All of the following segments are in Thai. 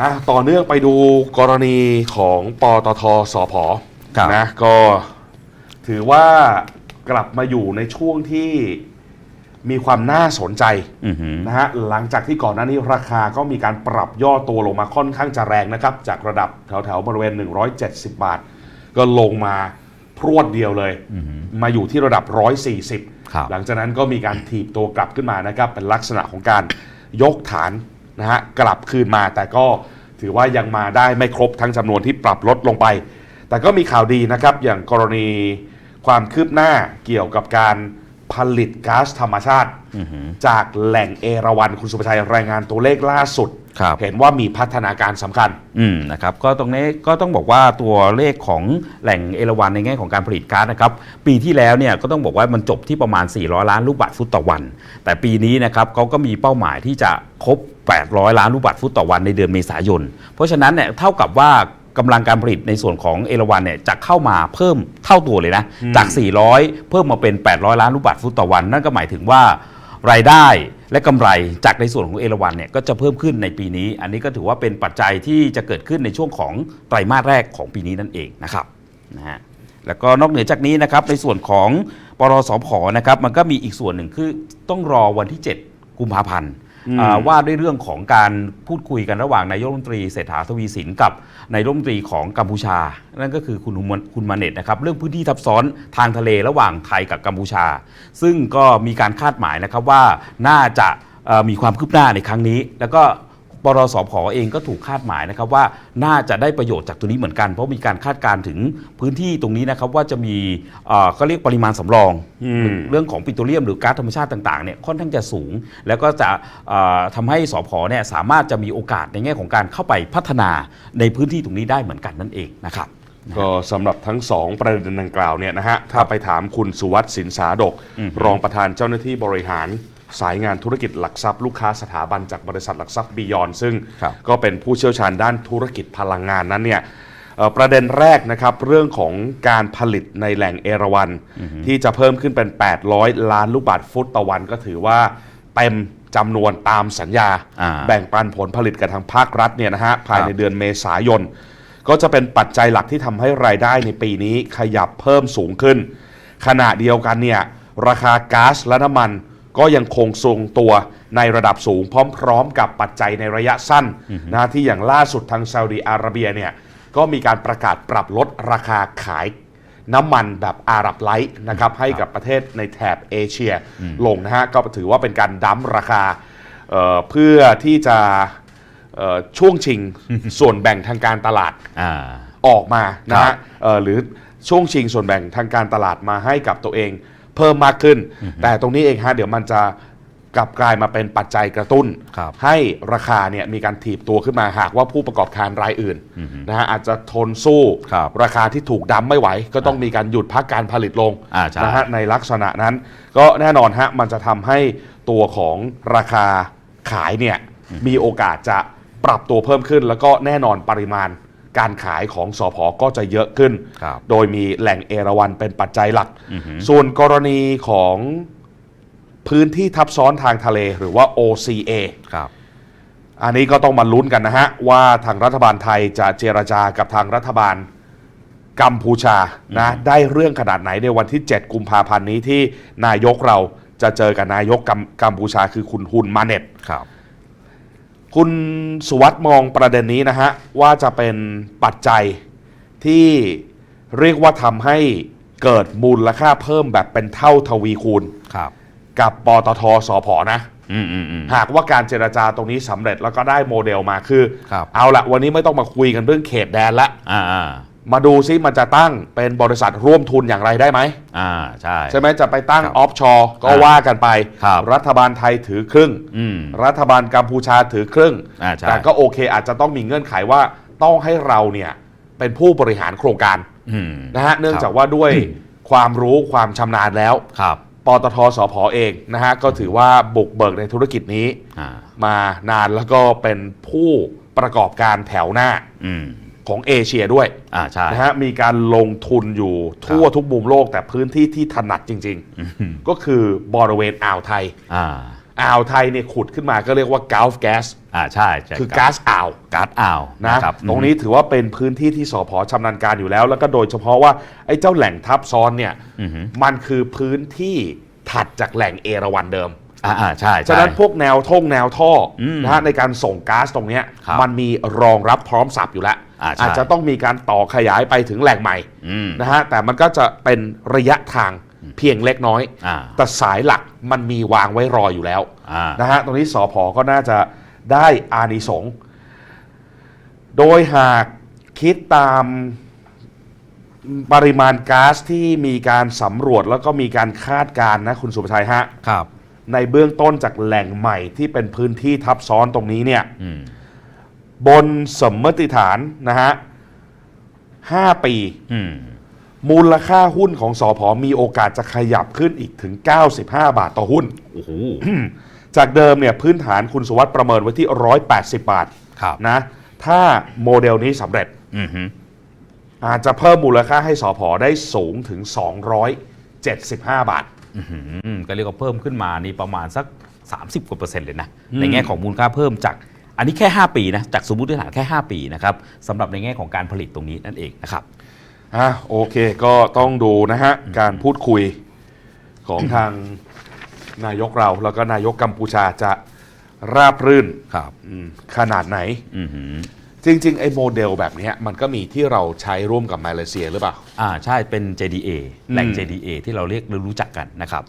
อะต่อเนื่องไปดูกรณีของปตทสพครับ นะก็ถือว่ากลับมาอยู่ในช่วงที่มีความน่าสนใจอือหือ นะฮะหลังจากที่ก่อนหน้านี้ราคาก็มีการปรับย่อตัวลงมาค่อนข้างจะแรงนะครับ จากระดับแถวๆบริเวณ 170 บาท ก็ลงมาพรวดเดียวเลยมาอยู่ที่ระดับ 140 ครับ หลังจากนั้นก็มีการถีบตัวกลับขึ้นมานะครับ เป็นลักษณะของการยกฐาน นะฮะกลับคืนมาแต่ก็ถือว่ายังมาได้ไม่ครบทั้งจำนวนที่ปรับลดลงไป แต่ก็มีข่าวดีนะครับอย่างกรณีความคืบหน้าเกี่ยวกับการ ผลิตก๊าซธรรมชาติอือหือจากแหล่งเอราวันคุณสุภชัยรายงานตัวเลขล่าสุดครับเห็นว่ามีพัฒนาการสำคัญอืมนะครับก็ตรงนี้ก็ต้องบอกว่าตัวเลขของแหล่งเอราวันในแง่ของการผลิตก๊าซนะครับปีที่แล้วเนี่ยก็ต้องบอกว่ามันจบที่ประมาณ 400 ล้านลูกบาศก์ฟุตต่อวัน แต่ปีนี้นะครับเขาก็มีเป้าหมายที่จะครบ800 ล้านลูกบาศก์ฟุตต่อวันในเดือนเมษายน เพราะฉะนั้นเนี่ยเท่ากับว่า กำลังการผลิตในส่วนของเอราวันเนี่ยจะเข้ามาเพิ่มเท่าตัวเลยนะจาก 400 เพิ่มมาเป็น 800 ล้านลูกบาศก์ฟุตต่อวัน นั่นก็หมายถึงว่ารายได้และกำไรจากในส่วนของเอราวันเนี่ยก็จะเพิ่มขึ้นในปีนี้ อันนี้ก็ถือว่าเป็นปัจจัยที่จะเกิดขึ้นในช่วงของไตรมาสแรกของปีนี้นั่นเองนะครับนะฮะแล้วก็นอกเหนือจากนี้นะครับในส่วนของปรสพนะครับมันก็มีอีกส่วนหนึ่งคือต้องรอวันที่ 7 กุมภาพันธ์อืมอ่า ว่าด้วยเรื่องของการพูดคุยกันระหว่างนายกรัฐมนตรีเศรษฐาทวีสินกับนายกรัฐมนตรีของกัมพูชา นั่นก็คือคุณฮุนคุณมาเน็ตนะครับเรื่องพื้นที่ทับซ้อนทางทะเลระหว่างไทยกับกัมพูชา ซึ่งก็มีการคาดหมายนะครับว่าน่าจะมีความคืบหน้าในครั้งนี้ แล้วก็ ปรสพเองก็ถูกคาดหมายนะครับว่าน่าจะได้ประโยชน์จากตัวนี้เหมือนกัน เพราะมีการคาดการณ์ถึงพื้นที่ตรงนี้นะครับว่าจะมีเอ่อก็เรียกปริมาณสำรองอืมเรื่องของปิโตรเลียมหรือก๊าซธรรมชาติต่างๆเนี่ยค่อนข้างจะสูง แล้วก็จะเอ่อทำให้สพเนี่ยสามารถจะมีโอกาสในแง่ของการเข้าไปพัฒนาในพื้นที่ตรงนี้ได้เหมือนกันนั่นเองนะครับก็สำหรับทั้งสองประเด็นดังกล่าวเนี่ยนะฮะถ้าไปถามคุณสุวัสดิ์สินสาดกอืมรองประธานเจ้าหน้าที่บริหาร สายงานธุรกิจหลักทรัพย์ลูกค้าสถาบันจากบริษัทหลักทรัพย์บียอนซึ่งครับก็เป็นผู้เชี่ยวชาญด้านธุรกิจพลังงานนั้นเนี่ยเอ่อประเด็นแรกนะครับเรื่องของการผลิตในแหล่งเอราวัน ที่จะเพิ่มขึ้นเป็น 800 ล้านลูกบาศก์ฟุตต่อวันก็ถือว่าเต็มจำนวนตามสัญญาอ่าแบ่งปันผลผลิตกับทางภาครัฐเนี่ยนะฮะภายในครับเดือนเมษายน ก็จะเป็นปัจจัยหลักที่ทำให้รายได้ในปีนี้ขยับเพิ่มสูงขึ้น ขณะเดียวกันเนี่ยราคาก๊าซและน้ำมัน ก็ยังคงทรงตัวในระดับสูงพร้อม ๆ กับปัจจัยในระยะสั้นนะที่อย่างล่าสุดทางซาอุดีอาระเบียเนี่ยก็มีการประกาศปรับลดราคาขายน้ำมันแบบอาหรับไลท์นะครับให้กับประเทศในแถบเอเชียลงนะฮะก็ถือว่าเป็นการดั้มราคาเอ่อเพื่อที่จะเอ่อช่วงชิงส่วนแบ่งทางการตลาดอ่าออกมานะครัฮะบเอ่อหรือช่วงชิงส่วนแบ่งทางการตลาดมาให้กับตัวเอง เพิ่มมากขึ้น แต่ตรงนี้เองฮะเดี๋ยวมันจะกลับกลายมาเป็นปัจจัยกระตุ้น ครับให้ราคาเนี่ยมีการถีบตัวขึ้นมาหากว่าผู้ประกอบการรายอื่นนะฮะอาจจะทนสู้ครับราคาที่ถูกดั้มไม่ไหว ก็ต้องมีการหยุดพักการผลิตลงอ่าใช่ นะฮะในลักษณะนั้น ก็แน่นอนฮะมันจะทำให้ตัวของราคาขายเนี่ยมีโอกาสจะปรับตัวเพิ่มขึ้น แล้วก็แน่นอนปริมาณ การขายของสอพอก็จะเยอะขึ้น ครับโดยมีแหล่งเอราวันเป็นปัจจัยหลัก อือหือ ส่วนกรณีของพื้นที่ทับซ้อนทางทะเลหรือว่า OCA ครับ อันนี้ก็ต้องมาลุ้นกันนะฮะ ว่าทางรัฐบาลไทยจะเจรจากับทางรัฐบาลกัมพูชานะได้เรื่องขนาดไหนในวันที่ 7 กุมภาพันธ์นี้ที่นายกเราจะเจอกับนายกกัมกัมพูชาคือคุณฮุนมาเน็ต ครับ คุณสุวัสด์มองประเด็นนี้นะฮะ ว่าจะเป็นปัจจัยที่เรียกว่าทำให้เกิดมูลค่าเพิ่มแบบเป็นเท่าทวีคูณ ครับ กับปตทสพนะ อืมอืมอืม หากว่าการเจรจาตรงนี้สำเร็จแล้วก็ได้โมเดลมาคือ ครับ เอาละวันนี้ไม่ต้องมาคุยกันเรื่องเขตแดนละ อ่าอ่า มาดูซิมันจะตั้งเป็นบริษัทร่วมทุนอย่างไรได้ไหมอ่าใช่ ใช่ไหมจะไปตั้งครับออฟชอร์ก็อ่าว่ากันไป ครับรัฐบาลไทยถือครึ่ง อืมรัฐบาลกัมพูชาถือครึ่ง อ่าใช่ แต่ก็โอเคอาจจะต้องมีเงื่อนไขว่าต้องให้เราเนี่ยเป็นผู้บริหารโครงการอืมนะฮะเนื่องจากว่าด้วยความรู้ความชำนาญแล้ว ครับ ปตทสพเองนะฮะก็ถือว่าบุกเบิกในธุรกิจนี้ อ่ามานานแล้วก็เป็นผู้ประกอบการแถวหน้า อืม ของเอเชียด้วยอ่าใช่นะฮะมีการลงทุนอยู่ทั่วทุกมุมโลกแต่พื้นที่ที่ถนัดจริง ๆ ก็คือบริเวณอ่าวไทยอ่าอ่าวไทยเนี่ยขุดขึ้นมาก็เรียกว่า Gulf Gas อ่าใช่ใช่คือก๊าซอ่าวก๊าซอ่าวนะครับตรงนี้ถือว่าเป็นพื้นที่ที่สพชำนาญการอยู่แล้ว แล้วก็โดยเฉพาะว่าไอ้เจ้าแหล่งทับซ้อนเนี่ยอือหือมันคือพื้นที่ถัดจากแหล่งเอราวันเดิม อ่าอ่าใช่ใช่ฉะนั้นพวกแนวท่งแนวท่ออมนะฮะในการส่งก๊าซตรงเนี้ยครับมันมีรองรับพร้อมสับอยู่แล้ว อ่าใช่อาจจะต้องมีการต่อขยายไปถึงแหล่งใหม่อืมนะฮะแต่มันก็จะเป็นระยะทางเพียงเล็กน้อย อ่า แต่สายหลักมันมีวางไว้รออยู่แล้ว อ่า นะฮะตรงนี้สอพอก็น่าจะได้อานิสงส์โดยหากคิดตามปริมาณก๊าซที่มีการสำรวจแล้วก็มีการคาดการณ์นะคุณสุภชัยฮะ ครับ ในเบื้องต้นจากแหล่งใหม่ที่เป็นพื้นที่ทับซ้อนตรงนี้เนี่ยอืมบนสมมติฐานนะฮะ5ปีอืมมูลค่าหุ้นของสอพอมีโอกาสจะขยับขึ้นอีกถึง 95 บาทต่อหุ้นโอ้โหจากเดิมเนี่ยพื้นฐานคุณสุวัสด์ประเมินไว้ที่ 180 บาทครับนะ ถ้าโมเดลนี้สำเร็จอือหืออาจจะเพิ่มมูลค่าให้สอพอได้สูงถึง 275 บาทอืม ก็เรียกว่าเพิ่มขึ้นมานี่ประมาณสัก 30 กว่าเปอร์เซ็นต์เลยนะ ในแง่ของมูลค่าเพิ่มจากอันนี้แค่ 5 ปีนะ จากสมมติฐานแค่ 5 ปีนะครับสำหรับในแง่ของการผลิตตรงนี้นั่นเองนะครับอะโอเคก็ต้องดูนะฮะ การพูดคุยของทางนายกเรา แล้วก็นายกกัมพูชาจะราบรื่นครับอืมขนาดไหนอือหือ จริง ๆ ไอ้โมเดลแบบเนี้ยมันก็มีที่เราใช้ร่วมกับมาเลเซียหรือเปล่า อ่าใช่เป็น JDA แหล่งอืม JDA ที่เราเรียกหรือรู้จักกันนะครับ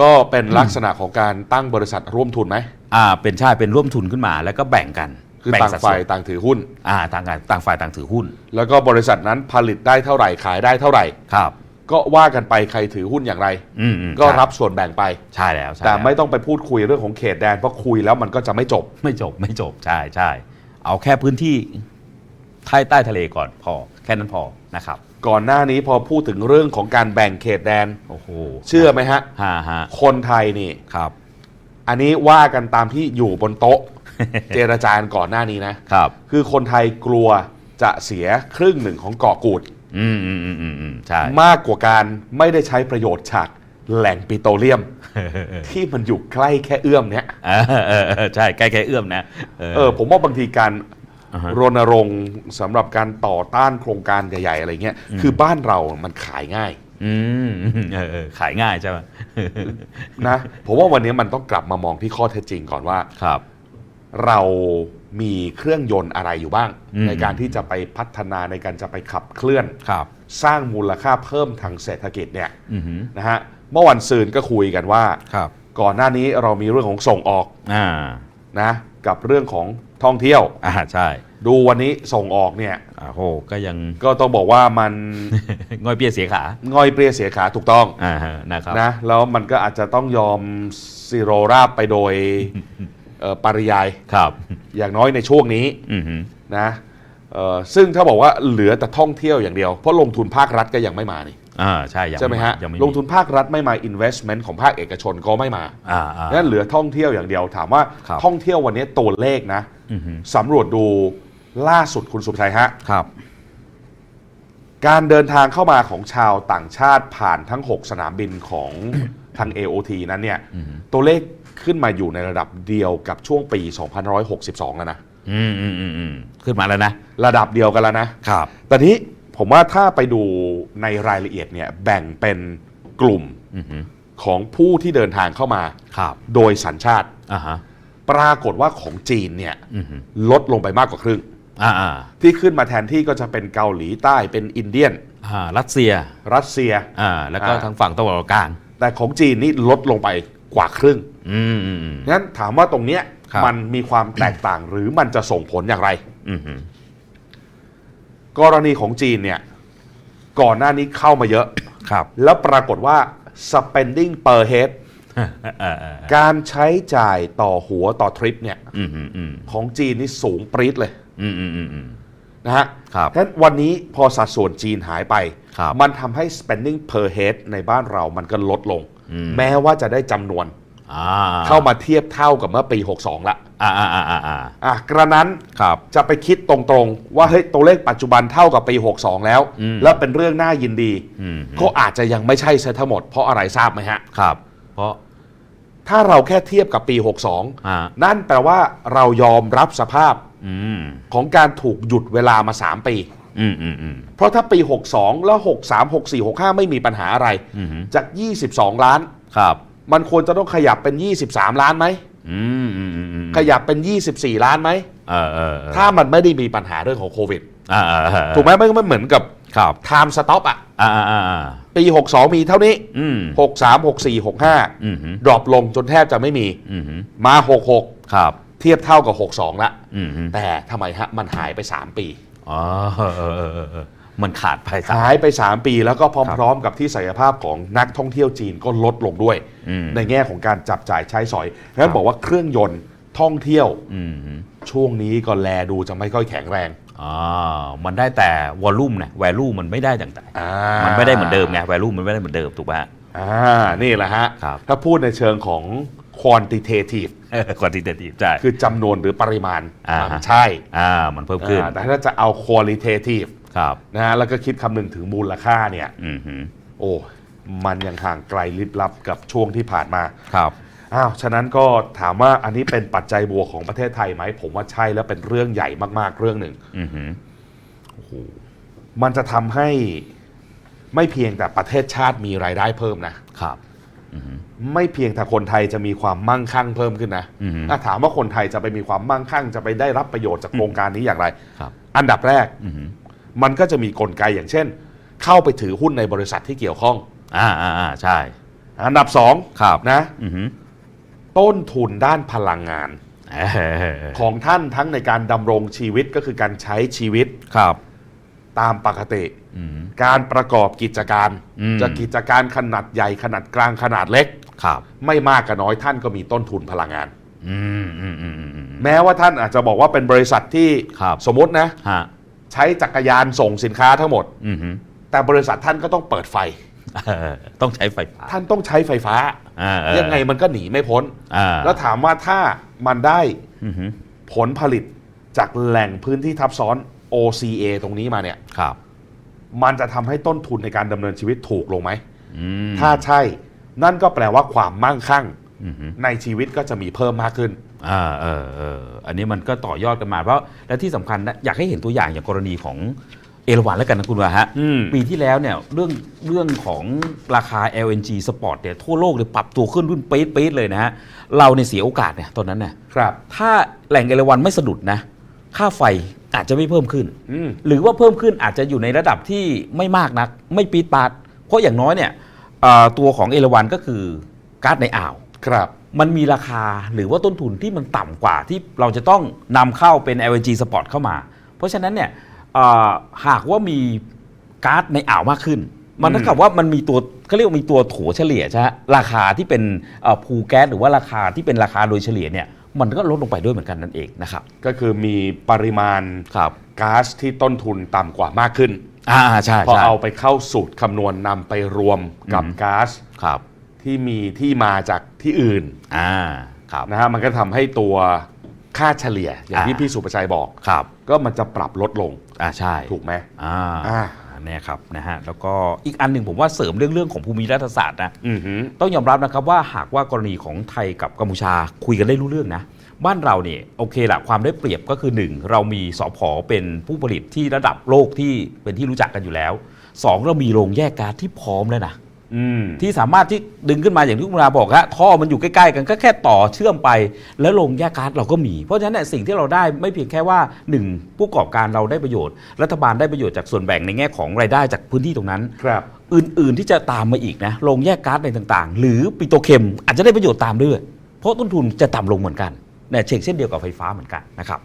ก็เป็นลักษณะของการตั้งบริษัทร่วมทุนไหม อ่าเป็นใช่เป็นร่วมทุนขึ้นมา แล้วก็แบ่งกันคือแบ่งต่างสัดส่ฝ่ายวนต่างถือหุ้น อ่าต่างกันต่างฝ่ายต่างถือหุ้นแล้วก็บริษัทนั้นผลิตได้เท่าไหร่ขายได้เท่าไหร่ ครับ ก็ว่ากันไปใครถือหุ้นอย่างไร อืมอืมก็ใช่รับส่วนแบ่งไป ใช่แล้วใช่แต่ล้วไม่ต้องไปพูดคุยเรื่องของเขตแดนเพราะคุยแล้วมันก็จะไม่จบ ไม่จบไม่จบใช่ใช่ เอาแค่พื้นที่ใต้ใต้ทะเลก่อนพอแค่นั้นพอนะครับ ก่อนหน้านี้พอพูดถึงเรื่องของการแบ่งเขตแดน โอ้โหเชื่อไหมฮะฮะฮะคนไทยนี่ ครับอันนี้ว่ากันตามที่อยู่บนโต๊ะ เจรจากันก่อนหน้านี้นะ ครับ คือคนไทยกลัวจะเสียครึ่งหนึ่งของเกาะกูด อืมอืมอืมอืมอืมใช่ มากกว่าการไม่ได้ใช้ประโยชน์จาก แหล่งปิโตรเลียม ที่มันอยู่ใกล้แค่เอื้อมเนี้ยเออเออเออใช่ใกล้แค่เอื้อมนะเออผมว่าบางทีการอ่าฮะรณรงค์สำหรับการต่อต้านโครงการใหญ่ๆอะไรเงี้ยคือบ้านเรามันขายง่ายอืมเออเออขายง่ายใช่ไหมนะผมว่าวันนี้มันต้องกลับมามองที่ข้อเท็จจริงก่อนว่า ครับ เรามีเครื่องยนต์อะไรอยู่บ้าง อืม ในการที่จะไปพัฒนาในการจะไปขับเคลื่อน ครับ สร้างมูลค่าเพิ่มทางเศรษฐกิจเนี่ยอือหือนะฮะ เมื่อวันซืนก็คุยกันว่า ครับก่อนหน้านี้เรามีเรื่องของส่งออกอ่านะ กับเรื่องของท่องเที่ยว อ่าใช่ดูวันนี้ส่งออกเนี่ยอ่าโหก็ยัง ก็ต้องบอกว่ามัน ง่อยเปี้ยเสียขา ง่อยเปรี้ยเสียขาถูกต้องอ่าฮะนะครับ นะแล้วมันก็อาจจะต้องยอมซีโรราบไปโดยเอ่อปริยาย ครับ อย่างน้อยในช่วงนี้อือหือนะเอ่อซึ่งถ้าบอกว่าเหลือแต่ท่องเที่ยวอย่างเดียว เพราะลงทุนภาครัฐก็ยังไม่มานี่ อ่าใช่ยังใช่ไหมฮะยังไม่มีลงทุนภาครัฐไม่มา investment ของภาคเอกชนก็ไม่มาอ่าอ่า นั่นเหลือท่องเที่ยวอย่างเดียวถามว่าครับ ท่องเที่ยววันนี้ตัวเลขนะอือหือสำรวจดูล่าสุดคุณสุภชัยฮะ ครับ การเดินทางเข้ามาของชาวต่างชาติผ่านทั้ง 6 สนามบินของ ทาง AOT นั้นเนี่ยอือหือตัวเลขขึ้นมาอยู่ในระดับเดียวกับช่วงปี 2562 แล้วนะ อืมอืมอืมอืมขึ้นมาแล้วนะ ระดับเดียวกันแล้วนะ ครับ แต่นี้ผมว่าถ้าไปดู ในรายละเอียดเนี่ยแบ่งเป็นกลุ่มอือหือของผู้ที่เดินทางเข้ามาครับโดยสัญชาติอ่าฮะปรากฏว่าของจีนเนี่ยอือหือลดลงไปมากกว่าครึ่งอ่าอ่าที่ขึ้นมาแทนที่ก็จะเป็นเกาหลีใต้เป็นอินเดียนอ่ารัสเซีย รัสเซียอ่าแล้วก็อ่าทางฝั่งตะวันออกกลาง แต่ของจีนนี่ลดลงไปกว่าครึ่งอืมอืมอืมงั้นถามว่าตรงเนี้ยครับมันมีความแตกต่างหรือมันจะส่งผลอย่างไรอือหือกรณีของจีนเนี่ย ก่อนหน้านี้เข้ามาเยอะ ครับแล้วปรากฏว่า spending per head เออเออเออการใช้จ่ายต่อหัวต่อทริปเนี่ยอืมอืมอืมของจีนนี่สูงปรี๊ดเลยอืมอืมอืมอืม นะฮะครับฉะนั้นวันนี้พอสัดส่วนจีนหายไป ครับ มันทำให้ spending per head ในบ้านเรามันก็ลดลงอืมแม้ว่าจะได้จำนวน อ่า เข้ามาเทียบเท่ากับเมื่อปี 62 ละ อ่าอ่าอ่าอ่าอ่าอะกระนั้นครับ จะไปคิดตรงๆ ว่าเฮ้ยตัวเลขปัจจุบันเท่ากับปี 62 แล้ว อืม แล้วเป็นเรื่องน่ายินดี อืมก็อาจจะยังไม่ใช่ซะทั้งหมดเพราะอะไรทราบไหมฮะ ครับ เพราะ ถ้าเราแค่เทียบกับปี อ่า 62 นั่นแปลว่าเรายอมรับสภาพอืมของการถูกหยุดเวลามา 3 ปี อืมอืมอืมเพราะถ้าปี 62 แล้ว 63 64 65 ไม่มีปัญหาอะไร อืมจาก 22 ล้าน ครับ มันควรจะต้องขยับเป็น 23 ล้านไหม อืมอืมอืมอืมขยับเป็น 24 ล้านไหม เออเออเออถ้ามันไม่ได้มีปัญหาเรื่องของโควิด อ่าอ่าอ่าถูกไหมมันมันเหมือนกับครับ time stop อะอ่าอ่าอ่าอ่าปี 62 มีเท่านี้ อืม63 64 65 อืมฮึดรอปลงจนแทบจะไม่มี อืมฮึมา 66 ครับเทียบเท่ากับ 62 ละ อืมฮึแต่ทำไมฮะ มันหายไป 3 ปี อ๋อเออเออเออเออเออ มันขาดไปสามหายไป 3 ปีแล้วก็พร้อมๆ กับที่ศักยภาพของนักท่องเที่ยวจีนก็ลดลงด้วย อืม ในแง่ของการจับจ่ายใช้สอยงั้นบอกว่าเครื่องยนต์ท่องเที่ยวอืมฮึช่วงนี้ก็แลดูจะไม่ค่อยแข็งแรงอ่ามันได้แต่วอลลุ่มนะแวลูมันไม่ได้ต่างอ่าๆมันไม่ได้เหมือนเดิมไงแวลูมันไม่ได้เหมือนเดิมถูกป่ะ อ่านี่แหละฮะ ครับ ถ้าพูดในเชิงของ quantitative ควอนติเททีฟใช่ คือจำนวนหรือปริมาณอ่าฮะ มันใช่อ่ามันเพิ่มขึ้น อ่าแต่ถ้าจะเอา qualitative ครับนะฮะแล้วก็คิดคำนึงถึงมูลค่าเนี่ยอืมฮึโอ้มันยังห่างไกลลิบลับกับช่วงที่ผ่านมาครับอ้าวฉะนั้นก็ถามว่าอันนี้เป็นปัจจัยบวกของประเทศไทยไหม ผมว่าใช่แล้วเป็นเรื่องใหญ่มากๆเรื่องหนึ่งอืมฮึมันจะทำให้ไม่เพียงแต่ประเทศชาติมีรายได้เพิ่มนะครับ อืมฮึไม่เพียงแต่คนไทยจะมีความมั่งคั่งเพิ่มขึ้นนะอือฮึอะถามว่าคนไทยจะไปมีความมั่งคั่งจะไปได้รับประโยชน์จากโครงการนี้อย่างไร ครับ อันดับแรก อืมฮึ มันก็จะมีกลไกอย่างเช่น เข้าไปถือหุ้นในบริษัทที่เกี่ยวข้อง อ่าอ่าอ่าใช่ อันดับสองครับนะอืมฮึต้นทุนด้านพลังงาน เออของท่านทั้งในการดำรงชีวิตก็คือการใช้ชีวิตครับตามปกติ อืม การประกอบกิจการ อืม จะกิจการขนาดใหญ่ขนาดกลางขนาดเล็ก ครับไม่มากก็น้อยท่านก็มีต้นทุนพลังงาน อืมอืมอืมอืมอืม แม้ว่าท่านอาจจะบอกว่าเป็นบริษัทที่ครับ สมมตินะ ฮะ ใช้จักรยานส่งสินค้าทั้งหมด อืมฮึแต่บริษัทท่านก็ต้องเปิดไฟ เออต้องใช้ไฟฟ้าท่านต้องใช้ไฟฟ้า อ่าเออยังไงมันก็หนีไม่พ้น อ่าแล้วถามว่าถ้ามันได้อืมฮึผลผลิตจากแหล่งพื้นที่ทับซ้อน OCA ตรงนี้มาเนี่ย ครับมันจะทำให้ต้นทุนในการดำเนินชีวิตถูกลงไหม อืมถ้าใช่ นั่นก็แปลว่าความมั่งคั่ง อืมฮึในชีวิตก็จะมีเพิ่มมากขึ้น อ่าเออเอออันนี้มันก็ต่อยอดกันมาเพราะและที่สำคัญนะอยากให้เห็นตัวอย่างอย่างกรณีของเอราวันแล้วกันนะคุณว่าฮะอืม ปีที่แล้วเนี่ยเรื่องเรื่องของราคา LNG Spot เนี่ยทั่วโลกเลยปรับตัวขึ้นรุ่นปี๊ดปี๊ดเลยนะฮะเราเนี่ยเสียโอกาสเนี่ยตอนนั้นเนี่ยครับ ถ้าแหล่งเอราวันไม่สะดุดนะ ค่าไฟอาจจะไม่เพิ่มขึ้น อืม หรือว่าเพิ่มขึ้นอาจจะอยู่ในระดับที่ไม่มากนัก ไม่ปี๊ดปาด เพราะอย่างน้อยเนี่ยเอ่อตัวของเอราวันก็คือก๊าซในอ่าว ครับ มันมีราคาหรือว่าต้นทุนที่มันต่ำกว่าที่เราจะต้องนำเข้าเป็น LNG Spot เข้ามา เพราะฉะนั้นเนี่ยเอ่อหากว่ามีก๊าซในอ่าวมากขึ้น มันเท่ากับว่ามันมีตัวเขาเรียกว่ามีตัวถัวเฉลี่ยใช่ไหมราคาที่เป็นพูแก๊สหรือว่าราคาที่เป็นราคาโดยเฉลี่ยเนี่ยมันก็ลดลงไปด้วยเหมือนกันนั่นเองนะครับก็คือมีปริมาณครับก๊าซที่ต้นทุนต่ำกว่ามากขึ้นอ่าใช่พอใช่เอาไปเข้าสูตรคำนวณนำไปรวมกับอืมก๊าซครับที่มีที่มาจาก ที่อื่นอ่าครับนะฮะมันก็ทำให้ตัวค่าเฉลี่ย อย่างที่อ่าพี่สุประชัยบอกครับ ก็มันจะปรับลดลงอ่าใช่ถูกไหมอ่าอ่าเนี่ยครับนะฮะแล้วก็อีกอันหนึ่งผมว่าเสริมเรื่องเรื่องของภูมิรัฐศาสตร์นะอือหือต้องยอมรับนะครับว่าหากว่ากรณีของไทยกับกัมพูชาคุยกันได้รู้เรื่องนะบ้านเราเนี่ยโอเคละความได้เปรียบก็คือ 1 เรามีสอพอเป็นผู้ผลิตที่ระดับโลกที่เป็นที่รู้จักกันอยู่แล้ว 2 เรามีโรงแยกก๊าซที่พร้อมแล้วนะอืม ที่สามารถที่ดึงขึ้นมาอย่างที่คุณราบอกฮะท่อมันอยู่ใกล้ๆกันก็แค่ต่อเชื่อมไป แล้วโรงแยกก๊าซเราก็มี เพราะฉะนั้นเนี่ยสิ่งที่เราได้ไม่เพียงแค่ว่า 1 ผู้ประกอบการเราได้ประโยชน์ รัฐบาลได้ประโยชน์จากส่วนแบ่งในแง่ของรายได้จากพื้นที่ตรงนั้น ครับอื่นๆที่จะตามมาอีกนะโรงแยกก๊าซอะไรต่างๆ หรือปิโตรเคมอาจจะได้ประโยชน์ตามด้วย เพราะต้นทุนจะต่ำลงเหมือนกันเนี่ยเช่นเช่นเดียวกับไฟฟ้าเหมือนกันนะครับ